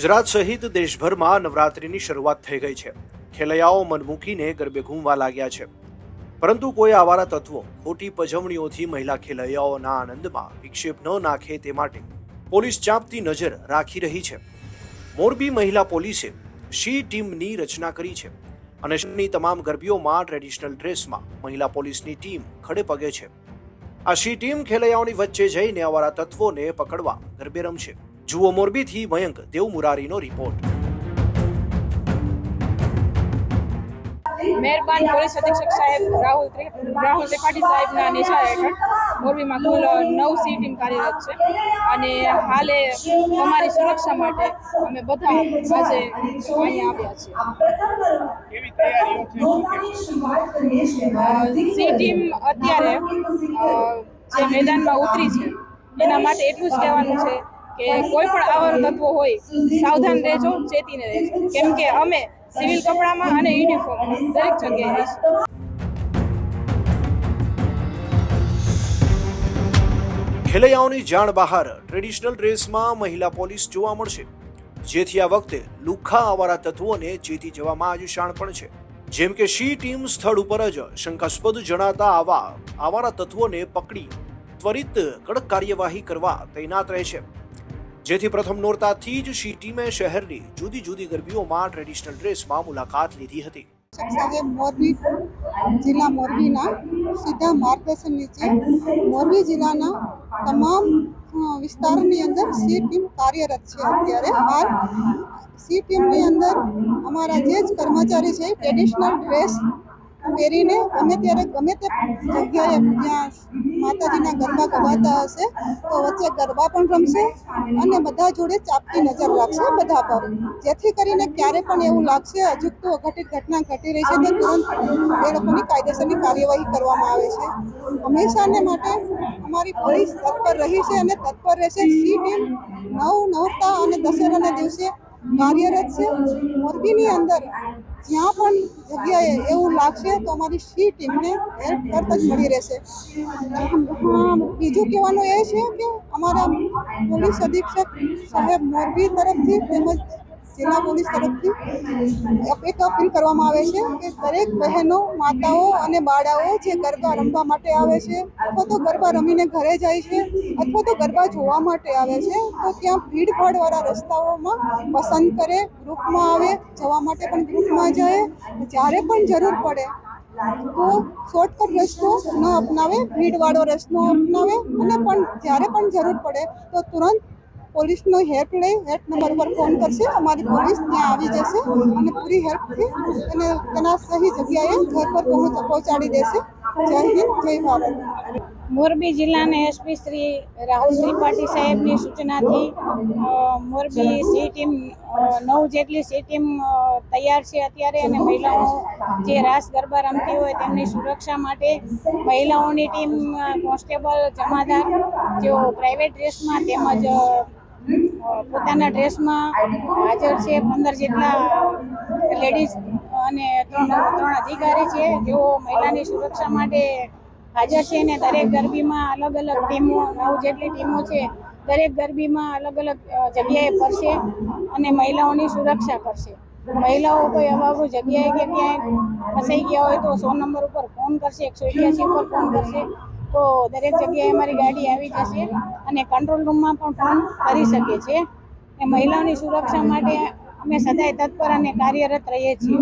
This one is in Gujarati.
ગુજરાત સહિત દેશભરમાં નવરાત્રિની શરૂઆત થઈ ગઈ છે. ખેલૈયાઓ મન મૂકીને ગરબે ઘૂમવા લાગ્યા છે. પરંતુ કોઈ આવારા તત્વો ખોટી પજવણીઓથી મહિલા ખેલૈયાઓના આનંદમાં વિક્ષેપ ન નાખે તે માટે પોલીસ ચાંપતી નજર રાખી રહી છે. મોરબી મહિલા પોલીસે શી ટીમની રચના કરી છે અને શહેરની તમામ ગરબીઓમાં ટ્રેડિશનલ ડ્રેસમાં મહિલા પોલીસની ટીમ ખડે પગે છે. આ શી ટીમ ખેલૈયાઓની વચ્ચે જઈને આવારા તત્વોને પકડવા ગરબે રમશે. જુઓ મોરબીથી મયંક દેવમુરારીનો રિપોર્ટ મહેરબાન પોલીસ અધિક્ષક સાહેબ રાહુલ ત્રિ- રાહુલ ત્રિપાઠી સાહેબના નિશા હેઠળ મોરબીમાં કુલ નવ સી ટીમ કાર્યરત છે અને હાલે તમારી સુરક્ષા માટે અમે બધા આજે અહીંયા આવ્યા છીએ. છે સી ટીમ અત્યારે જે મેદાનમાં ઉતરી છે એના માટે એટલું જ કહેવાનું છે કે કોઈ પણ આવર તત્વો હોય, સાવધાન રહેજો, ચેતીને રહેજો. કેમ કે અમે સિવિલ કપડામાં અને યુનિફોર્મ દરેક જગ્યાએ રહીશું. ખેલૈયાઓની જાણ બહાર ટ્રેડિશનલ ડ્રેસમાં મહિલા પોલીસ જોવા મળશે. જેથી આ વખતે લુખ્ખા આવારા તત્વોને ચેતી જવામાં આજે શાણ પણ છે. જેમ કે શી ટીમ સ્થળ ઉપર જ શંકાસ્પદ જણાતા આવા આવારા તત્વોને પકડી, ત્વરિત કડક કાર્યવાહી કરવા તૈનાત રહે છે જેથી પ્રથમ નોરતાથી જ શી ટીમે શહેરની જુદી જુદી ગરબીઓમાં ટ્રેડિશનલ ડ્રેસમાં મુલાકાત લીધી હતી. મોરબી જિલ્લા મોરબીના સીધા માર્ગદર્શન નીચે મોરબી જિલ્લાના તમામ વિસ્તારોની અંદર સી ટીમ કાર્યરત છે અત્યારે. હાલ સી ટીમની અંદર અમારા જે જ કર્મચારી છે ટ્રેડિશનલ ડ્રેસ પહેરીને ગમે ત્યારે, ગમે તે જગ્યાએ જ્યાં માતાજીના ગરબા ગવાતા હશે, તો વચ્ચે ગરબા પણ રમશે અને બધા જોડે ચાપતી નજર રાખશે બધા પર. જેથી કરીને ક્યારે પણ એવું લાગશે અજુકતું અઘટિત ઘટના ઘટી રહી છે, તો તુરંત એ લોકોની કાયદેસરની કાર્યવાહી કરવામાં આવે છે. હંમેશાને માટે અમારી પોલીસ તત્પર રહી છે અને તત્પર રહેશે. સી ટીમ નવ નવતા અને દશેરાના દિવસે કાર્યરત છે. મોરબીની અંદર જ્યાં પણ જગ્યાએ એવું લાગશે તો અમારી સી ટીમને હેલ્પ તરત જ મળી રહેશે. બીજું કહેવાનું એ છે કે અમારા પોલીસ અધિક્ષક સાહેબ મોરબી તરફથી તેમજ જિલ્લા પોલીસ તરફથી એક અપીલ કરવામાં આવે છે કે દરેક બહેનો, માતાઓ અને બાળાઓ જે ગરબા રમવા માટે આવે છે, અથવા તો ગરબા રમીને ઘરે જાય છે, અથવા તો ગરબા જોવા માટે આવે છે, તો ત્યાં ભીડભાડવાળા રસ્તાઓમાં પસંદ કરે, ગ્રુપમાં આવે, જવા માટે પણ ગ્રુપમાં જાય, જ્યારે પણ જરૂર પડે, તો શોર્ટકટ રસ્તો ન અપનાવે, ભીડવાળો રસ્તો અપનાવે અને પણ જ્યારે પણ જરૂર પડે, તો તુરંત પોલીસનો હેલ્પ લઈ હેલ્પ નંબર પર ફોન કરશે, અમારી પોલીસ ત્યાં આવી જશે અને પૂરી હેલ્પથી અને તેના સહી જગ્યાએ ઘર પર પહોંચ, પહોંચાડી દેશે. જય હિન્દ, જય ભારત. મોરબી જિલ્લાના એસપી શ્રી રાહુલ ત્રિપાઠી સાહેબની સૂચનાથી મોરબી સી ટીમ નવ જેટલી સી ટીમ તૈયાર છે અત્યારે અને મહિલાઓ જે રાસ ગરબા રમતી હોય તેમની સુરક્ષા માટે મહિલાઓની ટીમ કોન્સ્ટેબલ, જમાદાર, જેઓ પ્રાઇવેટ ડ્રેસમાં તેમજ પોતાના ડ્રેસમાં હાજર છે પંદર જેટલા લેડીઝ અને ત્રણ ત્રણ અધિકારી છે. જેઓ મહિલાની સુરક્ષા માટે હાજર છે અને દરેક ગરબીમાં અલગ અલગ ટીમો, નવ જેટલી ટીમો છે, દરેક ગરબીમાં અલગ અલગ જગ્યાએ ફરશે અને મહિલાઓની સુરક્ષા કરશે. મહિલાઓ કોઈ અભાવ જગ્યાએ કે ક્યાંય ફસાઈ ગયા હોય તો સો નંબર ઉપર ફોન કરશે, એકસો એક્યાસી ઉપર ફોન કરશે. તો દરેક જગ્યાએ અમારી ગાડી આવી જશે અને કંટ્રોલ રૂમમાં પણ ફોન કરી શકે છે. એ મહિલાઓની સુરક્ષા માટે અમે સદાય તત્પર અને કાર્યરત રહીએ છીએ.